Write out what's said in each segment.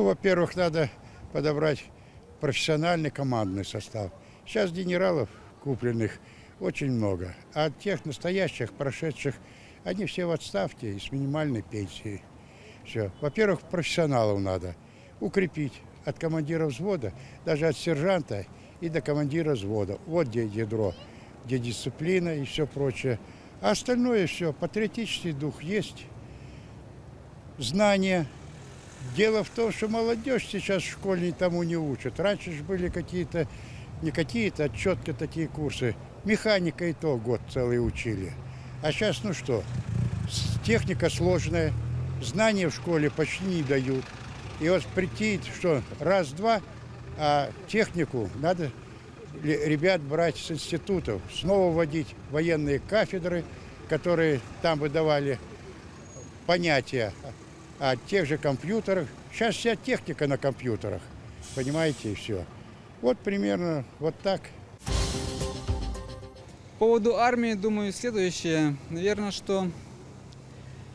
Ну, во-первых, надо подобрать профессиональный командный состав. Сейчас генералов купленных очень много, а тех настоящих, прошедших, они все в отставке и с минимальной пенсией. Все. Во-первых, профессионалов надо укрепить от командира взвода, даже от сержанта и до командира взвода. Вот где ядро, где дисциплина и все прочее. А остальное все, патриотический дух есть, знания. Дело в том, что молодежь сейчас в школе тому не учат. Раньше же были какие-то, не какие-то, а четко такие курсы. Механика и то год целый учили. А сейчас, ну что, техника сложная, знания в школе почти не дают. И вот прийти, что раз-два, а технику надо ребят брать с институтов, снова вводить военные кафедры, которые там выдавали понятия о тех же компьютерах. Сейчас вся техника на компьютерах, понимаете, и все. Вот примерно вот так. По поводу армии, думаю, следующее. Наверное, что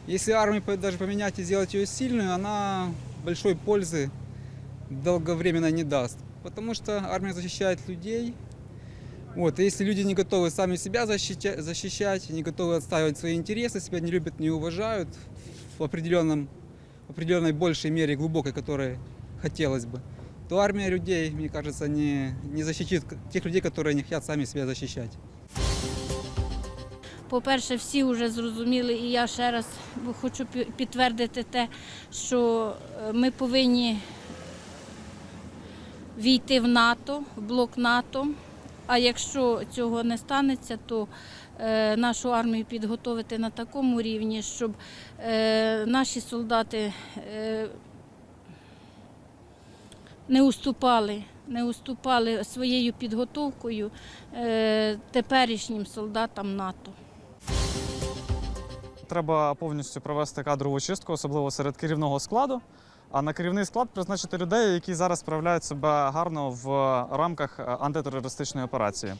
если армию даже поменять и сделать ее сильную, она большой пользы долговременно не даст. Потому что армия защищает людей. Вот, если люди не готовы сами себя защищать, защищать, не готовы отстаивать свои интересы, себя не любят, не уважают в определенном, в определенной большей мере, глубокой, которой хотелось бы, то армия людей, мне кажется, не, не защитит тех людей, которые не хотят сами себя защищать. По-перше, всі вже зрозуміли, і я ще раз хочу підтвердити те, що е, ми повинні війти в НАТО, в блок НАТО. А якщо цього не станеться, то е, нашу армію підготовити на такому рівні, щоб е, наші солдати е, не уступали, не уступали своєю підготовкою теперішнім солдатам НАТО. Треба повністю провести кадрову чистку, особливо серед керівного складу. А на керівний склад призначити людей, які зараз справляють себе гарно в рамках е, антитерористичної операції.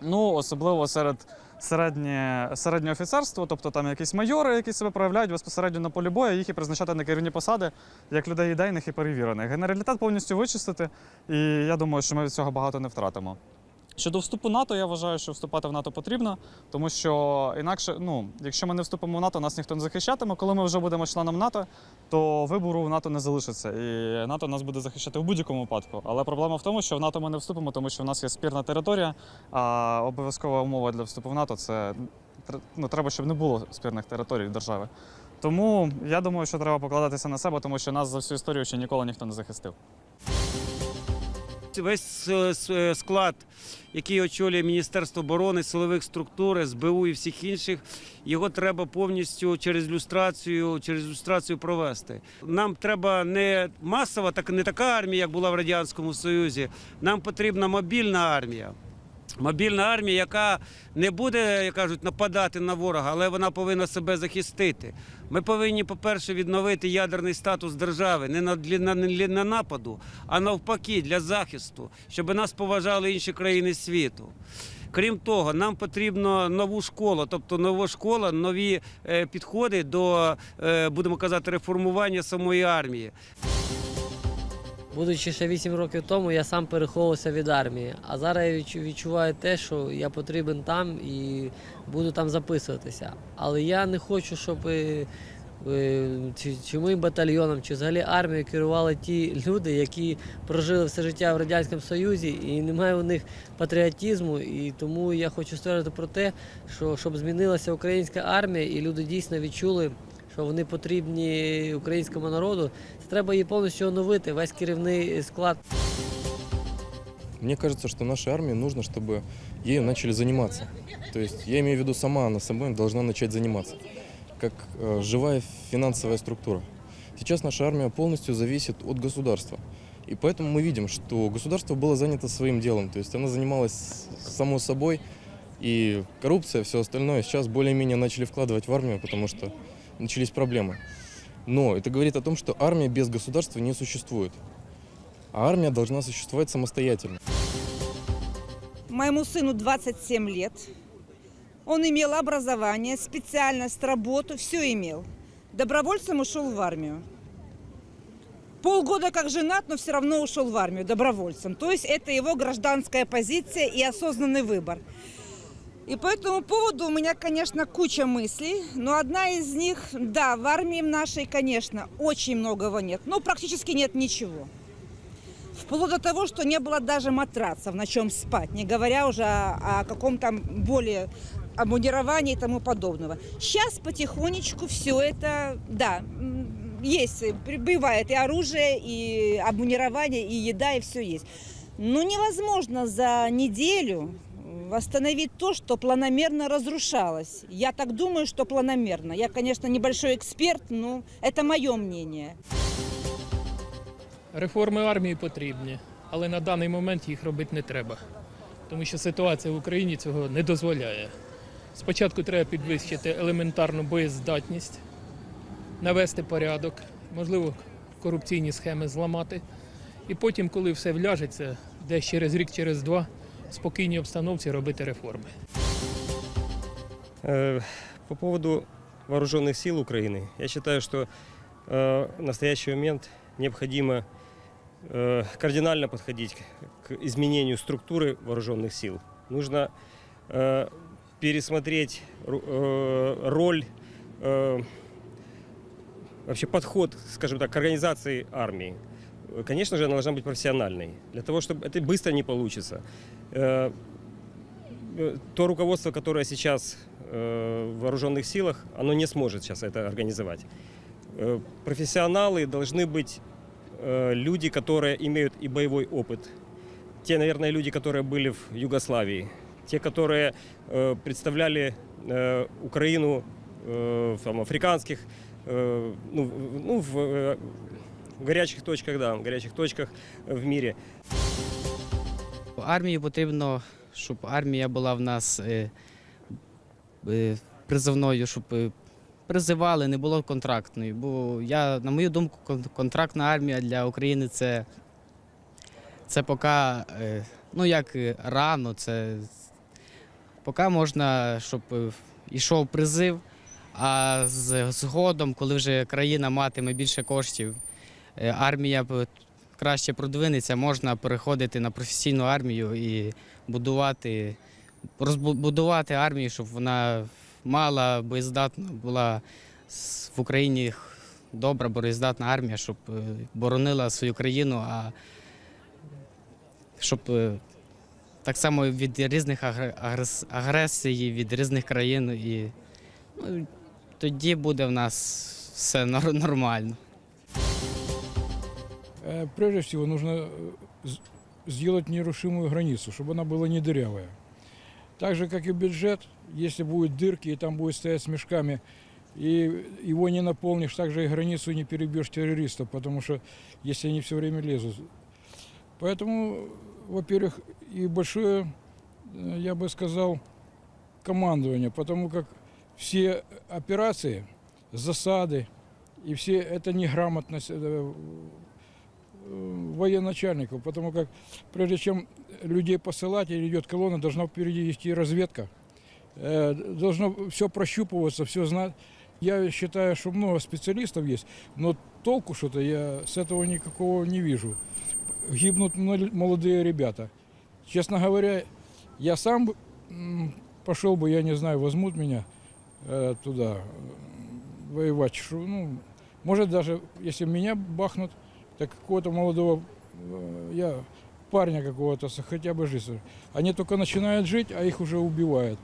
Ну, особливо серед середнє, середнього офіцерства, тобто там якісь майори, які себе проявляють безпосередньо на полі бою, їх і призначати на керівні посади як людей ідейних і перевірених. Генералітет повністю вичистити, і я думаю, що ми від цього багато не втратимо. Щодо вступу НАТО, я вважаю, що вступати в НАТО потрібно, тому що інакше, ну, якщо ми не вступимо в НАТО, нас ніхто не захищатиме. Коли ми вже будемо членом НАТО, то вибору в НАТО не залишиться, і НАТО нас буде захищати в будь-якому випадку. Але проблема в тому, що в НАТО ми не вступимо, тому що в нас є спірна територія. А обов'язкова умова для вступу в НАТО це ну, треба, щоб не було спірних територій держави. Тому я думаю, що треба покладатися на себе, тому що нас за всю історію ще ніколи ніхто не захистив. Весь е, е, склад, який очолює Міністерство оборони, силових структур, СБУ і всіх інших, його треба повністю через люстрацію, через люстрацію провести. Нам треба не масова, так не така армія, як була в радянському Союзі. Нам потрібна мобільна армія. Мобільна армія, яка не буде, як кажуть, нападати на ворога, але вона повинна себе захистити. Ми повинні, по-перше, відновити ядерний статус держави не на, для, не на нападу, а навпаки, для захисту, щоб нас поважали інші країни світу. Крім того, нам потрібно нову школу, тобто нова школа, нові е, підходи до, е, будемо казати, реформування самої армії. Будучи ще 8 років тому, я сам переховувався від армії. А зараз я відчуваю те, що я потрібен там і буду там записуватися. Але я не хочу, щоб е, е, чи, чи моїм батальйоном, чи взагалі армією керували ті люди, які прожили все життя в Радянському Союзі, і немає у них патріотизму. І тому я хочу ствердити про те, що щоб змінилася українська армія, і люди дійсно відчули Що вони потрібні українському народу, це треба її повністю оновити, весь керівний склад. Мне кажется, что нашей армии нужно, чтобы ею начали заниматься. То есть я имею в виду, сама она собой должна начать заниматься, как э, живая финансовая структура. Сейчас наша армия полностью зависит от государства. И поэтому мы видим, что государство было занято своим делом. То есть оно занималось само собой, и коррупция, все остальное сейчас более-менее начали вкладывать в армию, потому что начались проблемы. Но это говорит о том, что армия без государства не существует. А армия должна существовать самостоятельно. Моему сыну 27 лет. Он имел образование, специальность, работу, все имел. Добровольцем ушел в армию. полгода как женат, но все равно ушел в армию добровольцем. То есть это его гражданская позиция и осознанный выбор. И по этому поводу у меня, конечно, куча мыслей, но одна из них, да, в армии нашей, конечно, очень многого нет, но практически нет ничего. Вплоть до того, что не было даже матрацев, на чем спать, не говоря уже о, о каком-то более обмундировании и тому подобного. Сейчас потихонечку все это, да, м, есть, прибывает и оружие, и обмундирование, и еда, и все есть. Но невозможно за неделю восстановить то, что планомерно разрушалось. Я так думаю, что планомерно. Я, конечно, небольшой эксперт, но это мое мнение. Реформи армії потрібні, але на даний момент їх робити не треба, тому що ситуація в Україні цього не дозволяє. Спочатку треба підвищити елементарну боєздатність, навести порядок, можливо, корупційні схеми зламати. І потім, коли все вляжеться, десь через рік, через два, спокійній обстановці робити реформи. Э, По поводу вооруженных сил Украины, я считаю, что э, в настоящий момент необходимо э, кардинально подходить к к изменению структуры вооруженных сил. Нужно э, пересмотреть ру- э, роль, э, вообще подход, скажем так, к организации армии. Э, Конечно же, она должна быть профессиональной. Для того, чтобы это быстро не получится. Э, э, то руководство, которое сейчас э, в вооруженных силах, оно не сможет сейчас это организовать. Профессионалы должны быть люди, которые имеют и боевой опыт. Те, наверное, люди, которые были в Югославии. Те, которые представляли Украину там, африканских, ну, ну, в горячих точках, да, в горячих точках в мире. Армії потрібно, щоб армія була в нас е, е, призовною, щоб е, призивали, не було контрактної. Бо я, на мою думку, контрактна армія для України це, це поки, ну як рано, це поки можна, щоб йшов призив, а згодом, коли вже країна матиме більше коштів, армія краще продвинеться, можна переходити на професійну армію і будувати, розбудувати армію, щоб вона мала боєздатна була в Україні добра боєздатна армія, щоб е, боронила свою країну, а щоб е, так само від різних агресій, від різних країн. І ну, тоді буде в нас все нормально. Э, Прежде всего нужно э, сделать нерушимую границу, чтобы она была не дырявая. Так же, как и бюджет, если будут дырки и там будет стоять с мешками, и его не наполнишь, так же и границу не перебьешь террористов, потому что если они все время лезут. Поэтому, во-первых, и большое, э, я бы сказал, командование, потому как все операции, засады и все это неграмотность военачальников, потому как прежде чем людей посылать или идет колонна, должна впереди идти разведка. Э, Должно все прощупываться, все знать. Я считаю, что много специалистов есть, но толку что-то я с этого никакого не вижу. Гибнут мол- молодые ребята. Честно говоря, я сам пошел бы, я не знаю, возьмут меня э, туда э, воевать. Ну, может даже, если меня бахнут, так какого-то молодого, э, я парня какого-то, хотя бы жизнь. Они только начинают жить, а их уже убивают.